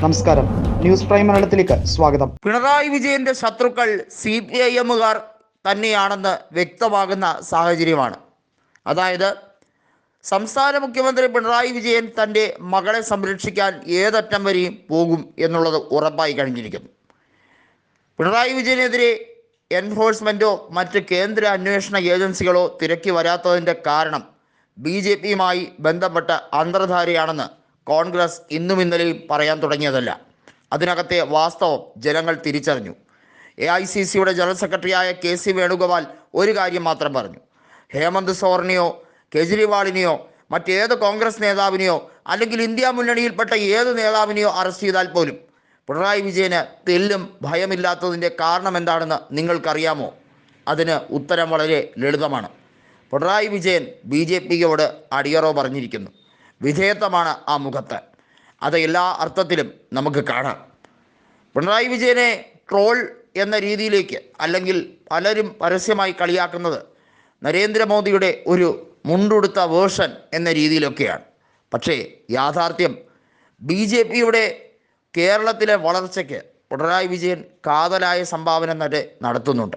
നമസ്കാരം. News prime മലയാളത്തിലേക്ക് സ്വാഗതം. പിണറായി വിജയന്റെ ശത്രുക്കൾ സി പി ഐ എമ്മുകാർ തന്നെയാണെന്ന് വ്യക്തമാകുന്ന സാഹചര്യമാണ്. അതായത് സംസ്ഥാന മുഖ്യമന്ത്രി പിണറായി വിജയൻ തന്റെ മകളെ സംരക്ഷിക്കാൻ ഏതറ്റം വരെയും പോകും എന്നുള്ളത് ഉറപ്പായി കഴിഞ്ഞിരിക്കുന്നു. പിണറായി വിജയനെതിരെ എൻഫോഴ്സ്മെന്റോ മറ്റ് കേന്ദ്ര അന്വേഷണ ഏജൻസികളോ തിരക്കി വരാത്തതിന്റെ കാരണം ബി ജെ പിയുമായി ബന്ധപ്പെട്ട അന്തർധാരയാണെന്ന് കോൺഗ്രസ് ഇന്നും ഇന്നലെയും പറയാൻ തുടങ്ങിയതല്ല. അതിനകത്തെ വാസ്തവം ജനങ്ങൾ തിരിച്ചറിഞ്ഞു. എ ഐ സി സിയുടെ ജനറൽ സെക്രട്ടറിയായ കെ സി വേണുഗോപാൽ ഒരു കാര്യം മാത്രം പറഞ്ഞു. ഹേമന്ത് സോറിനെയോ കെജ്രിവാളിനെയോ മറ്റേത് കോൺഗ്രസ് നേതാവിനെയോ അല്ലെങ്കിൽ ഇന്ത്യ മുന്നണിയിൽപ്പെട്ട ഏത് നേതാവിനെയോ അറസ്റ്റ് ചെയ്താൽ പോലും പിണറായി വിജയന് തെല്ലും ഭയമില്ലാത്തതിന്റെ കാരണം എന്താണെന്ന് നിങ്ങൾക്കറിയാമോ? അതിന് ഉത്തരം വളരെ ലളിതമാണ്. പിണറായി വിജയൻ ബി ജെ പിയോട് അടിയറോ പറഞ്ഞിരിക്കുന്നു. വിധേയത്വമാണ് ആ മുഖത്ത്. അത് എല്ലാ അർത്ഥത്തിലും നമുക്ക് കാണാം. പിണറായി വിജയനെ ട്രോൾ എന്ന രീതിയിലേക്ക് അല്ലെങ്കിൽ പലരും പരസ്യമായി കളിയാക്കുന്നത് നരേന്ദ്രമോദിയുടെ ഒരു മുണ്ടുടുത്ത വേർഷൻ എന്ന രീതിയിലൊക്കെയാണ്. പക്ഷേ യാഥാർത്ഥ്യം ബി ജെ പിയുടെ കേരളത്തിലെ വളർച്ചയ്ക്ക് പിണറായി വിജയൻ കാതലായ സംഭാവന തന്നെ നടത്തുന്നുണ്ട്.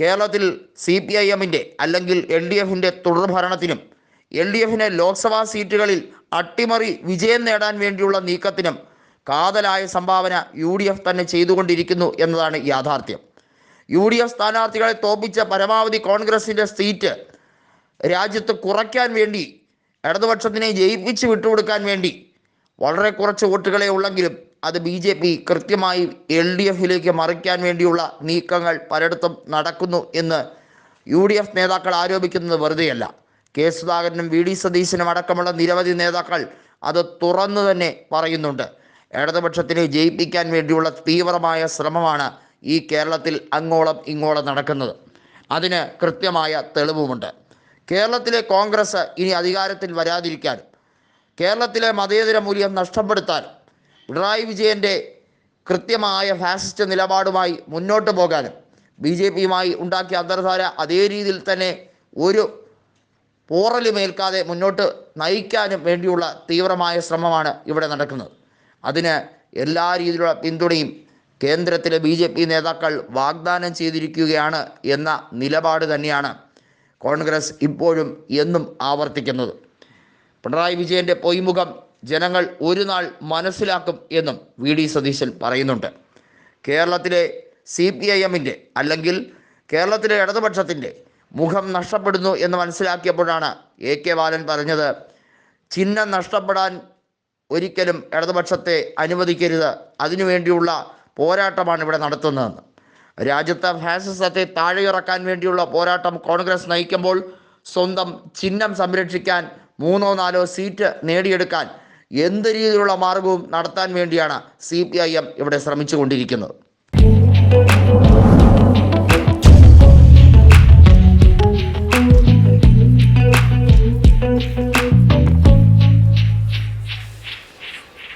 കേരളത്തിൽ സി പി ഐ എമ്മിന്റെ അല്ലെങ്കിൽ എൽ ഡി എഫിന്റെ തുടർഭരണത്തിനും എൽ ഡി ലോക്സഭാ സീറ്റുകളിൽ അട്ടിമറി വിജയം നേടാൻ വേണ്ടിയുള്ള നീക്കത്തിനും കാതലായ സംഭാവന യു ഡി എഫ് തന്നെ ചെയ്തുകൊണ്ടിരിക്കുന്നു എന്നതാണ് യാഥാർത്ഥ്യം. യു ഡി എഫ് സ്ഥാനാർത്ഥികളെ തോപ്പിച്ച പരമാവധി കോൺഗ്രസിന്റെ സീറ്റ് രാജ്യത്ത് കുറയ്ക്കാൻ വേണ്ടി ഇടതുപക്ഷത്തിനെ ജയിപ്പിച്ച് വിട്ടുകൊടുക്കാൻ വേണ്ടി വളരെ കുറച്ച് വോട്ടുകളെ ഉള്ളെങ്കിലും അത് ബി ജെ പി കൃത്യമായി എൽ ഡി എഫിലേക്ക് മറിക്കാൻ വേണ്ടിയുള്ള നീക്കങ്ങൾ പലയിടത്തും നടക്കുന്നു എന്ന് യു ഡി എഫ് നേതാക്കൾ ആരോപിക്കുന്നത് വെറുതെയല്ല. കെ സുധാകരനും വി ഡി സതീശനും അടക്കമുള്ള നിരവധി നേതാക്കൾ അത് തുറന്നു തന്നെ പറയുന്നുണ്ട്. ഇടതുപക്ഷത്തിനെ ജയിപ്പിക്കാൻ വേണ്ടിയുള്ള തീവ്രമായ ശ്രമമാണ് ഈ കേരളത്തിൽ അങ്ങോളം ഇങ്ങോളം നടക്കുന്നത്. അതിന് കൃത്യമായ തെളിവുമുണ്ട്. കേരളത്തിലെ കോൺഗ്രസ് ഇനി അധികാരത്തിൽ വരാതിരിക്കാൻ കേരളത്തിലെ മതേതര മൂല്യം നഷ്ടപ്പെടുത്താനും പിണറായി വിജയന്റെ കൃത്യമായ ഫാസിസ്റ്റ് നിലപാടുമായി മുന്നോട്ട് പോകാനും ബി ജെ പിയുമായി ഉണ്ടാക്കിയ അന്തർധാര അതേ രീതിയിൽ തന്നെ ഒരു പോറലുമേൽക്കാതെ മുന്നോട്ട് നയിക്കാനും വേണ്ടിയുള്ള തീവ്രമായ ശ്രമമാണ് ഇവിടെ നടക്കുന്നത്. അതിന് എല്ലാ രീതിയിലുള്ള പിന്തുണയും കേന്ദ്രത്തിലെ ബി ജെ പി നേതാക്കൾ വാഗ്ദാനം ചെയ്തിരിക്കുകയാണ് എന്ന നിലപാട് തന്നെയാണ് കോൺഗ്രസ് ഇപ്പോഴും എന്നും ആവർത്തിക്കുന്നത്. പിണറായി വിജയന്റെ പൊയ്മുഖം ജനങ്ങൾ ഒരു നാൾ മനസ്സിലാക്കും എന്നും വി ഡി സതീശൻ പറയുന്നുണ്ട്. കേരളത്തിലെ സി പി ഐ എമ്മിന്റെ അല്ലെങ്കിൽ കേരളത്തിലെ ഇടതുപക്ഷത്തിന്റെ മുഖം നഷ്ടപ്പെടുന്നു എന്ന് മനസ്സിലാക്കിയപ്പോഴാണ് എ കെ ബാലൻ പറഞ്ഞത്. ചിഹ്നം നഷ്ടപ്പെടാൻ ഒരിക്കലും ഇടതുപക്ഷത്തെ അനുവദിക്കരുത്. അതിനുവേണ്ടിയുള്ള പോരാട്ടമാണ് ഇവിടെ നടത്തുന്നതെന്ന്. രാജ്യത്തെ ഫാസിസത്തെ താഴെയിറക്കാൻ വേണ്ടിയുള്ള പോരാട്ടം കോൺഗ്രസ് നയിക്കുമ്പോൾ സ്വന്തം ചിഹ്നം സംരക്ഷിക്കാൻ മൂന്നോ നാലോ സീറ്റ് നേടിയെടുക്കാൻ എന്ത് രീതിയിലുള്ള മാർഗവും നടത്താൻ വേണ്ടിയാണ് സി ഇവിടെ ശ്രമിച്ചുകൊണ്ടിരിക്കുന്നത്.